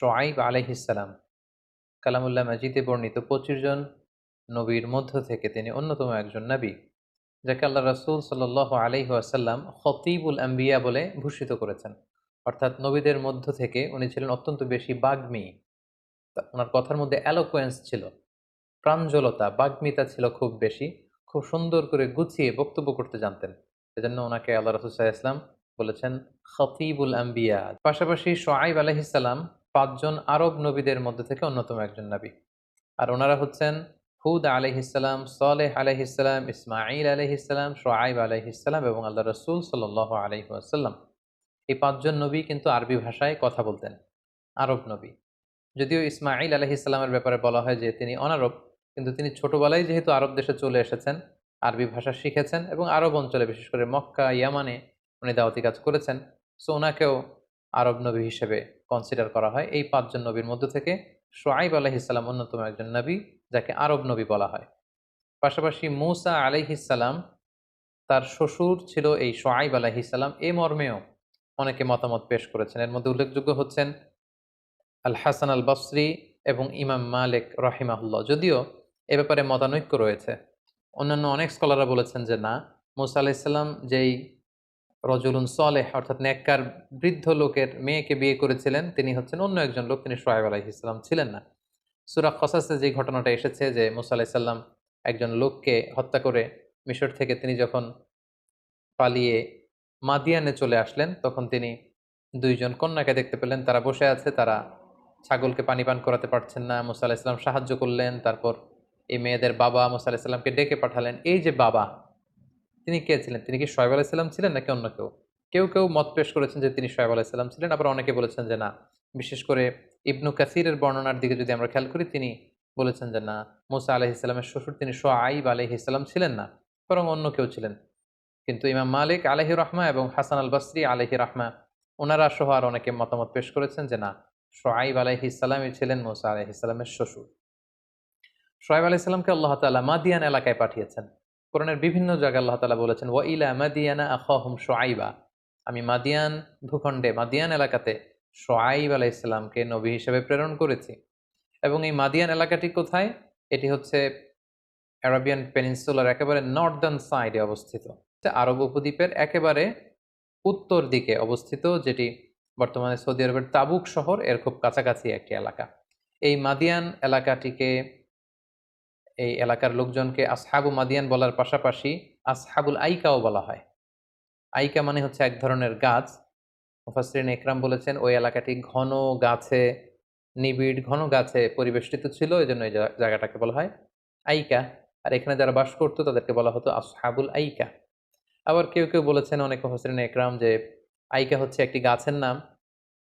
শোয়াইব আলহিসাল্লাম কালামুল্লাহ মাজিদে বর্ণিত পঁচিশ জন নবীর মধ্য থেকে তিনি অন্যতম একজন নবী, যাকে আল্লাহ রসুল সাল আলহি আসাল্লাম খতিবুল আম্বিয়া বলে ভূষিত করেছেন। অর্থাৎ নবীদের মধ্য থেকে উনি ছিলেন অত্যন্ত বেশি বাগ্মী। ওনার কথার মধ্যে অ্যালোকোয়েন্স ছিল, প্রাঞ্জলতা, বাগ্মিতা ছিল খুব বেশি, খুব সুন্দর করে গুছিয়ে বক্তব্য করতে জানতেন। সেজন্য ওনাকে আল্লাহ রসুল সাল্লাহ ইসলাম বলেছেন খতিবুল আম্বিয়া। পাশাপাশি সোয়াইব আলহিসাল্লাম পাঁচজন আরব নবীদের মধ্যে থেকে অন্যতম একজন নবী। আর ওনারা হচ্ছেন হুদ আলহিসাল্লাম সালেহ আলহিসাল্লাম ইসমাইল আলহিসাল্লাম সোয়াইব আলহিসাল্লাম এবং আল্লাহ রসুল সাল আলহিহাসাল্লাম এই পাঁচজন নবী কিন্তু আরবি ভাষায় কথা বলতেন, আরব নবী। যদিও ইসমাইল আলহিসাল্লামের ব্যাপারে বলা হয় যে তিনি অনারব, কিন্তু তিনি ছোটবেলায় যেহেতু আরব দেশে চলে এসেছেন, আরবি ভাষা শিখেছেন এবং আরব অঞ্চলে বিশেষ করে মক্কা, ইয়ামানে উনি দাওয়াতি কাজ করেছেন। সো ওনাকেও আরব নবী হিসেবে কনসিডার করা হয়। এই পাঁচজন নবীর মধ্য থেকে সোয়াইব আলহিসাল্লাম অন্যতম একজন নবী, যাকে আরব নবী বলা হয়। পাশাপাশি মৌসা আলহিসাল্লাম তার শ্বশুর ছিল এই সোয়াইব আলহিসাল্লাম এ মর্মেও অনেকে মতামত পেশ করেছেন। এর মধ্যে উল্লেখযোগ্য হচ্ছেন আল হাসান আল বসরি এবং ইমাম মালিক রাহিমাহুল্লাহ। যদিও এ ব্যাপারে মতানৈক্য রয়েছে। অন্যান্য অনেক স্কলাররা বলেছেন যে না, মুসা আলাইসাল্লাম যেই রজুলুন সলেহ, অর্থাৎ নেককার বৃদ্ধ লোকের মেয়েকে বিয়ে করেছিলেন। তিনি হচ্ছেন অন্য একজন লোক, তিনি সোহেব ইসলাম ছিলেন না। সুরা খসাসে যে ঘটনাটা এসেছে যে মুসা আলাইসাল্লাম একজন লোককে হত্যা করে মিশর থেকে তিনি যখন পালিয়ে মাদিয়ানে চলে আসলেন, তখন তিনি দুইজন কন্যাকে দেখতে পেলেন। তারা বসে আছে, তারা ছাগলকে পানি পান করাতে পারছেন না। মুসা আলাহিসাল্লাম সাহায্য করলেন, তারপর এই মেয়েদের বাবা মুসা আলাহিসাল্লামকে ডেকে পাঠালেন। এই যে বাবা তিনি কে ছিলেন? তিনি কি সোহেব আলাইসাল্লাম ছিলেন নাকি অন্য কেউ? কেউ কেউ মত পেশ করেছেন যে তিনি সোহেব আলাইসাল্লাম ছিলেন, আবার অনেকে বলেছেন যে না। বিশেষ করে ইবনু কাসিরের বর্ণনার দিকে যদি আমরা খেয়াল করি, তিনি বলেছেন যে না, মুসা আলহিসাল্লামের শ্বশুর তিনি সোয়াইব আলহিসাল্লাম ছিলেন না, বরং অন্য কেউ ছিলেন। কিন্তু ইমাম মালিক আলহি রহমা এবং হাসান আল বাসরি আলহি রহমা ওনারা সহ আর অনেকে মতামত পেশ করেছেন যে না সোয়াইব আলহিসাল্লামই ছিলেন মুসা আলহিসাল্লামের শ্বশুর। সোয়াইব আলহিসাল্লামকে আল্লাহ তালা মাদিয়ান এলাকায় পাঠিয়েছেন। কোরআনের বিভিন্ন জায়গায় আল্লাহ তালা বলেছেন ওয়া ইলা মাদিয়ানা আখাহুম সোয়াইবা আমি মাদিয়ান ভূখণ্ডে, মাদিয়ান এলাকাতে সোয়াইব আলাহ ইসলামকে নবী হিসেবে প্রেরণ করেছি। এবং এই মাদিয়ান এলাকাটি কোথায়? এটি হচ্ছে অ্যারাবিয়ান পেনিনসুলার একেবারে নর্দার্ন সাইডে অবস্থিত। আরব উপদ্বীপের একেবারে উত্তর দিকে অবস্থিত, যেটি বর্তমানে সৌদি আরবের তাবুক শহর। এর খুব কাছাকাছি একটি এলাকা। এই মাদিয়ান এলাকাটিকে এই এলাকার লোকজনকে আসহাবু মাদিয়ান বলার পাশাপাশি আসহাবুল আইকাও বলা হয়। আইকা মানে হচ্ছে এক ধরনের গাছ। মুফাসরিন একরাম বলেছেন, ওই এলাকাটি ঘন গাছে, নিবিড় ঘন গাছে পরিবেষ্টিত ছিল এই জন্য এই জায়গাটাকে বলা হয় আইকা। আর এখানে যারা বাস করতো, তাদেরকে বলা হতো আসহাবুল আইকা। আবার কেউ কেউ বলেছেন, অনেক মুফাসরিন একরাম, যে আইকা হচ্ছে একটি গাছের নাম।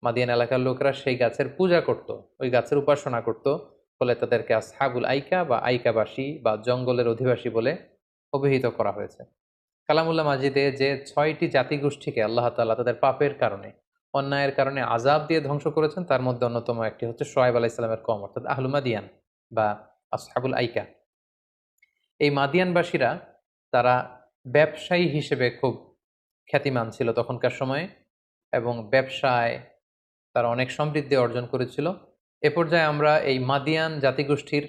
মাদিয়ান এলাকার লোকরা সেই গাছের পূজা করত, ওই গাছের উপাসনা করত। ফলে তাদেরকে আসহাবুল আইকা বা আইকাবাসী বা জঙ্গলের অধিবাসী বলে অভিহিত করা হয়েছে। কালামুল্লাহ মাজিদে যে ছয়টি জাতিগোষ্ঠীকে আল্লাহ তাআলা তাদের পাপের কারণে, অন্যায়ের কারণে আজাব দিয়ে ধ্বংস করেছেন, তার মধ্যে অন্যতম একটি হচ্ছে সোয়েব আলাহ ইসলামের কম, অর্থাৎ আহলু মাদিয়ান বা আসহাবুল আইকা। এই মাদিয়ানবাসীরা তারা ব্যবসায়ী হিসেবে খুব খ্যাতিমান ছিল তখনকার সময়ে এবং ব্যবসায় তারা অনেক সমৃদ্ধি অর্জন করেছিল। এ পর্যায়ে আমরা এই মাদিয়ান জাতিগোষ্ঠীর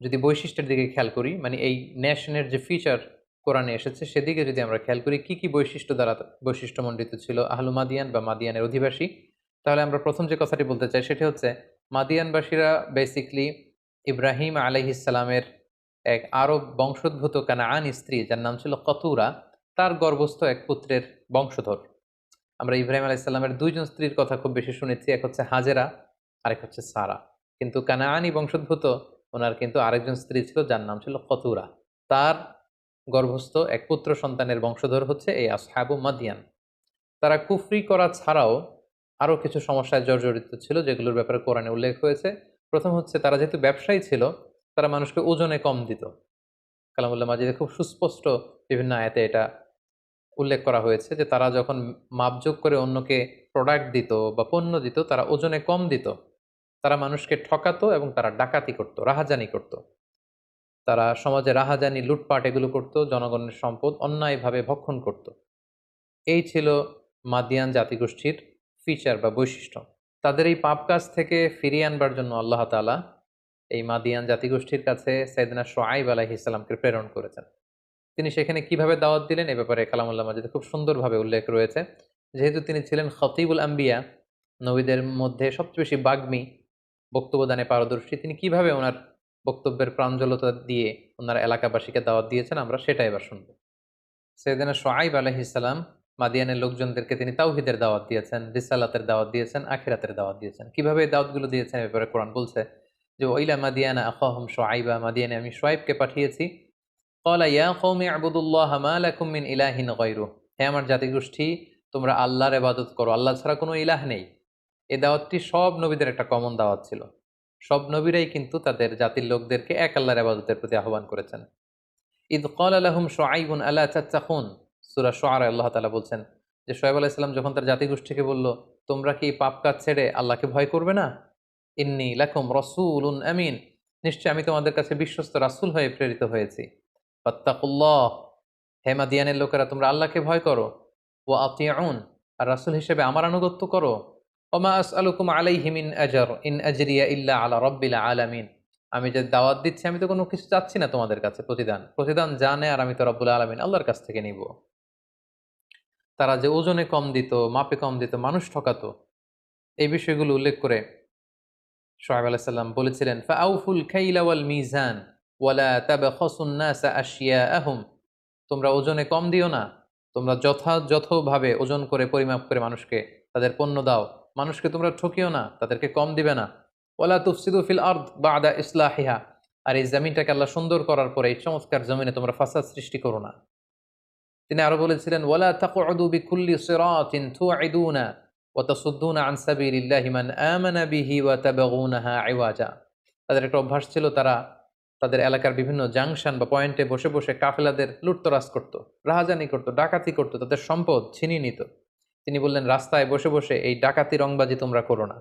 যদি বৈশিষ্ট্যের দিকে খেয়াল করি মানে এই ন্যাশনের যে ফিচার কোরআনে এসেছে, সেদিকে যদি আমরা খেয়াল করি, কি কি বৈশিষ্ট্য দ্বারা বৈশিষ্ট্যমণ্ডিত ছিল আহলু মাদিয়ান বা মাদিয়ানের অধিবাসী? তাহলে আমরা প্রথম যে কথাটি বলতে চাই, সেটি হচ্ছে মাদিয়ানবাসীরা বেসিকলি ইব্রাহিম আলহিসালামের এক আরব বংশোদ্ভূত কানাআন স্ত্রী, যার নাম ছিল কতুরা, তার গর্ভস্থ এক পুত্রের বংশধর। আমরা ইব্রাহিম আলাইসাল্লামের দুইজন স্ত্রীর কথা খুব বেশি শুনেছি, এক হচ্ছে হাজেরা আরেক হচ্ছে সারা। কিন্তু কানাআনি বংশোদ্ভূত ওনার কিন্তু আরেকজন স্ত্রী ছিল, যার নাম ছিল কতুরা। তার গর্ভস্থ এক পুত্র সন্তানের বংশধর হচ্ছে এই আসহাবু মাদিয়ান। তারা কুফরি করা ছাড়াও আরও কিছু সমস্যায় জর্জরিত ছিল, যেগুলোর ব্যাপারে কোরআনে উল্লেখ হয়েছে। প্রথম হচ্ছে, তারা যেহেতু ব্যবসায়ী ছিল, তারা মানুষকে ওজনে কম দিত। কালামুল্লাহ মাজিদে খুব সুস্পষ্ট বিভিন্ন আয়াতে এটা উল্লেখ করা হয়েছে যে তারা যখন মাপযোগ করে অন্যকে প্রোডাক্ট দিত বা পণ্য দিত, তারা ওজনে কম দিত। তারা মানুষকে ঠকাতো এবং তারা ডাকাতি করত, রাহাজানি করত। তারা সমাজে রাহাজানি, লুটপাট এগুলো করত, জনগণের সম্পদ অন্যায়ভাবে ভক্ষণ করত। এই ছিল মাদিয়ান জাতিগোষ্ঠীর ফিচার বা বৈশিষ্ট্য। তাদের এই পাপ কাজ থেকে ফিরিয়ে আনবার জন্য আল্লাহ তাআলা এই মাদিয়ান জাতিগোষ্ঠীর কাছে সৈয়দনা সোয়াইব আলাইহিস সালামকে প্রেরণ করেছেন। তিনি সেখানে কীভাবে দাওয়াত দিলেন এ ব্যাপারে কালামুল্লাহ মাজিদে খুব সুন্দরভাবে উল্লেখ রয়েছে। যেহেতু তিনি ছিলেন খতিবুল আম্বিয়া, নবীদের মধ্যে সবচেয়ে বেশি বাগ্মী বক্তব্যদানে পারদর্শী। তিনি কীভাবে ওনার বক্তব্যের প্রাঞ্জলতা দিয়ে ওনার এলাকাবাসীকে দাওয়াত দিয়েছেন, আমরা সেটা এবার শুনব। সৈয়দিনা সোয়াইব আলহিসাল্লাম মাদিয়ানের লোকজনদেরকে তিনি তাওহিদের দাওয়াত দিয়েছেন, রিসালাতের দাওয়াত দিয়েছেন, আখিরাতের দাওয়াত দিয়েছেন। কীভাবে এই দাওয়াতগুলো দিয়েছেন ব্যাপারে কোরআন বলছে যে, ওইলা মাদিয়ানা আখাহম সোয়াইবা মাদিয়ানে আমি সোয়াইবকে পাঠিয়েছি। কলা ইয়া কৌমি আবুদুল্লাহ মা লাকুম মিন ইলাহিন গায়রু হে আমার জাতিগোষ্ঠী, তোমরা আল্লাহর ইবাদত করো। আল্লাহ ছাড়া কোনো ইলাহ নেই। এই দাওয়াতটি সব নবীদের একটা কমন দাওয়াত ছিল। সব নবীরাই কিন্তু তাদের জাতির লোকদেরকে এক আল্লাহর আবাদতের প্রতি আহ্বান করেছেন। ঈদ কল আলহম সোয়াইবুন আল্লাহ চাচ্চাখুন সুরা সোয়ার আল্লাহ তালা বলছেন যে সোয়েব ইসলাম যখন তার জাতিগোষ্ঠীকে বলল, তোমরা কি পাপ কাজ ছেড়ে আল্লাহকে ভয় করবে না? ইন্নি লাকুম রসুল উন আমিন। নিশ্চয় আমি তোমাদের কাছে বিশ্বস্ত রাসুল হয়ে প্রেরিত হয়েছি। ফত্তাকুল্লাহ। হেমা দিয়ানের লোকেরা, তোমরা আল্লাহকে ভয় করো। ও আতিয়াউন আর রাসুল হিসেবে আমার আনুগত্য করো। ওমা আস আলুকুম আলাই হিমিন আজর, ইন আজরিয়া ইল্লা আলা রব্বিল আলামিন। আমি যে দাওয়াত দিচ্ছি, আমি তো কোনো কিছু চাচ্ছি না তোমাদের কাছে, প্রতিদান। প্রতিদান জানে আর আমি তো রব্বুল আলমিন, আল্লাহর কাছ থেকে নিব। তারা যে ওজনে কম দিত, মাপে কম দিত, মানুষ ঠকাতো, এই বিষয়গুলো উল্লেখ করে সোহাব আলাইসাল্লাম বলেছিলেন ফাউফুল খাইলা ওয়াল মিজান ওয়ালা তাবাখাসুন আশিয়া আহম তোমরা ওজনে কম দিও না, তোমরা যথাযথভাবে ওজন করে, পরিমাপ করে মানুষকে তাদের পণ্য দাও। মানুষকে তোমরা ঠকিও না, তাদেরকে কম দিবে না। ওলা তুফসিদু ফিল আর্দ বাদা ইসলাহিহা। আর এই জমিনটাকে আল্লাহ সুন্দর করার পরে এই চমৎকার জমিনে তোমরা ফাসাদ সৃষ্টি করো না। তিনি আরও বলেছিলেন, ওয়ালা তাকউদু বিকুল্লি সিরাতিন তুআইদুনা ওয়া তাসুদ্দুনা আন সাবিলিল্লাহি মান আমানা বিহি ওয়া তাদের একটা অভ্যাস ছিল, তারা তাদের এলাকার বিভিন্ন জাংশন বা পয়েন্টে বসে বসে কাফেলাদের লুটতরাজ করত, রাহাজানি করত, ডাকাতি করত, তাদের সম্পদ ছিনিয়ে নিত। তিনি বললেন, রাস্তায় বসে বসে এই ডাকাতি রংবাজি তোমরা করো না।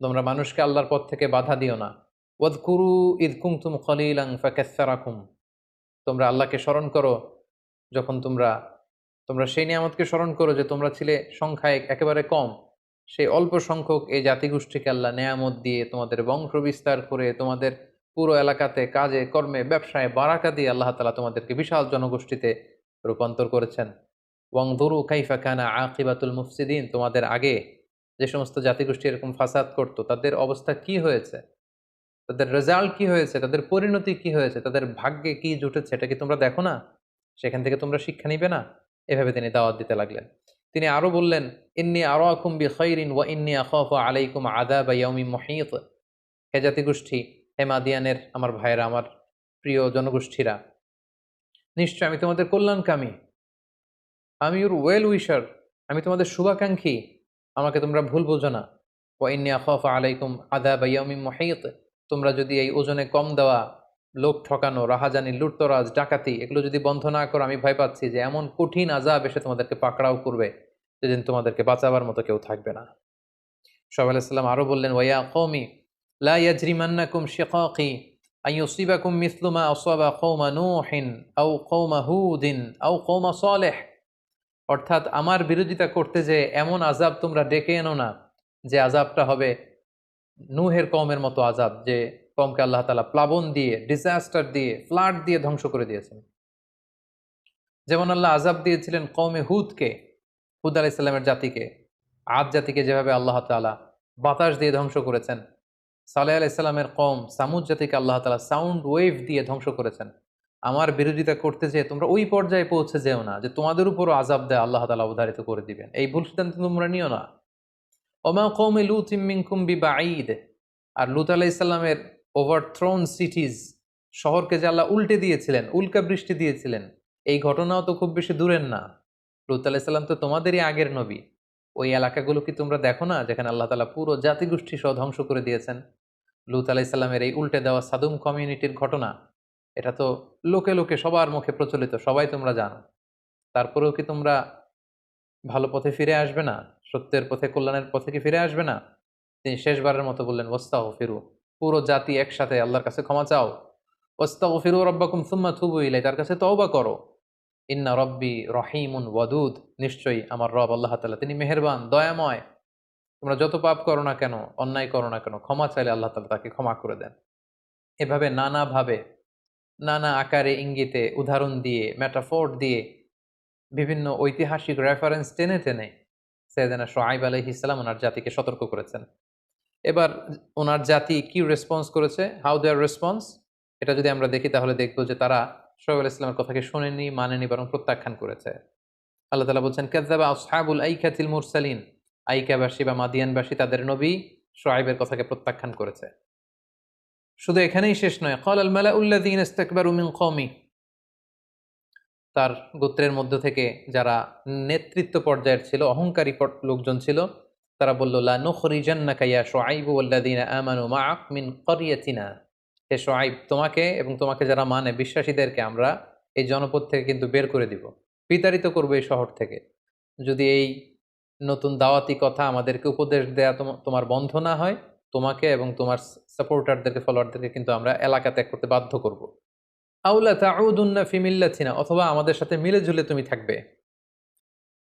তোমরা মানুষকে আল্লাহর পথ থেকে বাধা দিও না। ওয়াদ কুরু ঈদ কুমতুম খলিলাং ফাকাসারাকুম তোমরা আল্লাহকে স্মরণ করো যখন তোমরা তোমরা সেই নিয়ামতকে স্মরণ করো যে তোমরা ছিলে সংখ্যায় একেবারে কম। সেই অল্প সংখ্যক এই জাতিগোষ্ঠীকে আল্লাহ নেয়ামত দিয়ে তোমাদের বংশ বিস্তার করে তোমাদের পুরো এলাকাতে কাজে, কর্মে, ব্যবসায় বারাকা দিয়ে আল্লাহ তালা তোমাদেরকে বিশাল জনগোষ্ঠীতে রূপান্তর করেছেন। ওয়াং ধরু কাইফা খানা আকিবাতুল মুফসিদিন, তোমাদের আগে যে সমস্ত জাতিগোষ্ঠী এরকম ফাসাদ করত, তাদের অবস্থা কি হয়েছে? তাদের রেজাল্ট কি হয়েছে? তাদের পরিণতি কি হয়েছে? তাদের ভাগ্যে কি জুটেছে? এটা কি তোমরা দেখো না? সেখান থেকে তোমরা শিক্ষা নিবে না? এভাবে তিনি দাওয়াত দিতে লাগলেন। তিনি আরও বললেন, ইন্নি আরও আকুম বি খৈরিন ওয়া ইন্নি আখাফ আলাইকুম আদা বা ইয়াউমি মহিত। হে জাতিগোষ্ঠী, হে মাদিয়ানের আমার ভাইয়েরা, আমার প্রিয় জনগোষ্ঠীরা, নিশ্চয় আমি তোমাদের কল্যাণকামী। আমি ওর ওয়েল উইশার আমি তোমাদের শুভাকাঙ্ক্ষী। আমাকে তোমরা ভুল বোঝো না। ওয়াইন্নি আলাইকুম আদা বাইয়ামি মহিত। তোমরা যদি এই ওজনে কম দেওয়া লোক ঠকানো, রাহাজানি, লুটতরাজ, ডাকাতি, এগুলো যদি বন্ধ না করো, আমি ভয় পাচ্ছি যে এমন কঠিন আজাব এসে তোমাদেরকে পাকড়াও করবে, যেদিন তোমাদেরকে বাঁচাবার মতো কেউ থাকবে না। সব আলাইসাল্লাম আরও বললেন, ওয়া কৌমি লা ইয়াজরিমান্নাকুম শিকাকি, আন ইউসিবাকুম মিসলু মা আসাবা কওমা নূহিন, আও কওমা হুদিন, আও কওমা সালেহ। অর্থাৎ আমার বিরোধিতা করতে যে এমন আজাব তোমরা ডেকে এনো না যে আজাবটা হবে নুহের কমের মতো আজাব যে কমকে আল্লাহ তালা প্লাবন দিয়ে ডিজাস্টার দিয়ে ফ্লাড দিয়ে ধ্বংস করে দিয়েছেন। যেমন আল্লাহ আজাব দিয়েছিলেন কমে হুদকে, হুদ আলাহ ইসলামের জাতিকে। আদ জাতিকে যেভাবে আল্লাহ তালা বাতাস দিয়ে ধ্বংস করেছেন, সালেহ আলাইসাল্লামের কম সামুদ জাতিকে আল্লাহ তালা সাউন্ড ওয়েভ দিয়ে ধ্বংস করেছেন। আমার বিরোধিতা করতে যেয়ে তোমরা ওই পর্যায়ে পৌঁছে যেও না যে তোমাদের উপরও আজাব দেয় আল্লাহ তালা অবধারিত করে দিবেন। এই ভুল সিদ্ধান্ত তোমরা নিও না। ওমা কৌমে লুত ইমিংকুম বি বাঈদ আর লুত আলাহ ইসলামের ওভারথ্রোন সিটিজ শহরকে যে আল্লাহ উল্টে দিয়েছিলেন, উল্কা বৃষ্টি দিয়েছিলেন, এই ঘটনাও তো খুব বেশি দূরের না। লুত আলাহ ইসলাম তো তোমাদেরই আগের নবী। ওই এলাকাগুলো কি তোমরা দেখো না যেখানে আল্লাহ তালা পুরো জাতিগোষ্ঠী সহ ধ্বংস করে দিয়েছেন? লুত আলাহ ইসলামের এই উল্টে দেওয়া সাদুম কমিউনিটির ঘটনা এটা তো লোকে লোকে, সবার মুখে প্রচলিত, সবাই তোমরা জানো। তারপরেও কি তোমরা ভালো পথে ফিরে আসবে না? সত্যের পথে, কল্যাণের পথে কি ফিরে আসবে না? তিনি শেষবারের মতো বললেন ওস্তাহ ফিরু পুরো জাতি একসাথে আল্লাহর কাছে ক্ষমা চাও। ওস্তাহ ফিরু রব্বাকুম সুম্মা থুবু ইলাই তার কাছে তওবা করো। ইন্না রব্বি রহিমুন ওয়াদুদ, নিশ্চয়ই আমার রব আল্লাহ তালা তিনি মেহেরবান, দয়াময়। তোমরা যত পাপ করো না কেন, অন্যায় করো না কেন, ক্ষমা চাইলে আল্লাহ তালা তাকে ক্ষমা করে দেন। এভাবে নানাভাবে নানা আকারে ইঙ্গিতে, উদাহরণ দিয়ে ম্যাটাফোর দিয়ে বিভিন্ন ঐতিহাসিক রেফারেন্স টেনে টেনে সৈয়দানা সোহাইব আলহ ইসলাম ওনার জাতিকে সতর্ক করেছেন। এবার ওনার জাতি কি রেসপন্স করেছে? হাউ দেয়ার রেসপন্স এটা যদি আমরা দেখি তাহলে দেখব যে তারা সোহাইব আলাহ ইসলামের কথাকে শোনেনি মানেনি বরং প্রত্যাখ্যান করেছে। আল্লাহ তালা বলছেন কেজাবা আসহাবুল আইকাতিল মুরসালিন। আইকাবাসী বা মাদিয়ানবাসী তাদের নবী সোহাইবের কথাকে প্রত্যাখ্যান করেছে। শুধু এখানেই শেষ নয়, কল আল মালা উল্লাদিন ইস্তাকবার উমিন কমি তার গোত্রের মধ্য থেকে যারা নেতৃত্ব পর্যায়ের ছিল, অহংকারী লোকজন ছিল, তারা বলল, লা নুখরিজান্নাকা ইয়া শুআইব ওয়াল্লাযিনা আমানু মাআক মিন ক্বরিয়াতিনা হে শুআইব, তোমাকে এবং তোমাকে যারা মানে বিশ্বাসীদেরকে আমরা এই জনপদ থেকে কিন্তু বের করে দিব, বিতাড়িত করব এই শহর থেকে। যদি এই নতুন দাওয়াতি কথা আমাদেরকে উপদেশ দেয়া তোম- তোমার বন্ধ না হয় তোমাকে এবং তোমার সাপোর্টারদেরকে ফলোয়ারদেরকে কিন্তু আমরা এলাকা ত্যাগ করতে বাধ্য করব। আউলা তাউদুন্না ফিমিল্লাথিনা অথবা আমাদের সাথে মিলে ঝুলে তুমি থাকবে।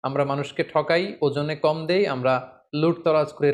আমরা মানুষকে ঠকাই, ওজনে কম দেই, আমরা লুটতরাজ করে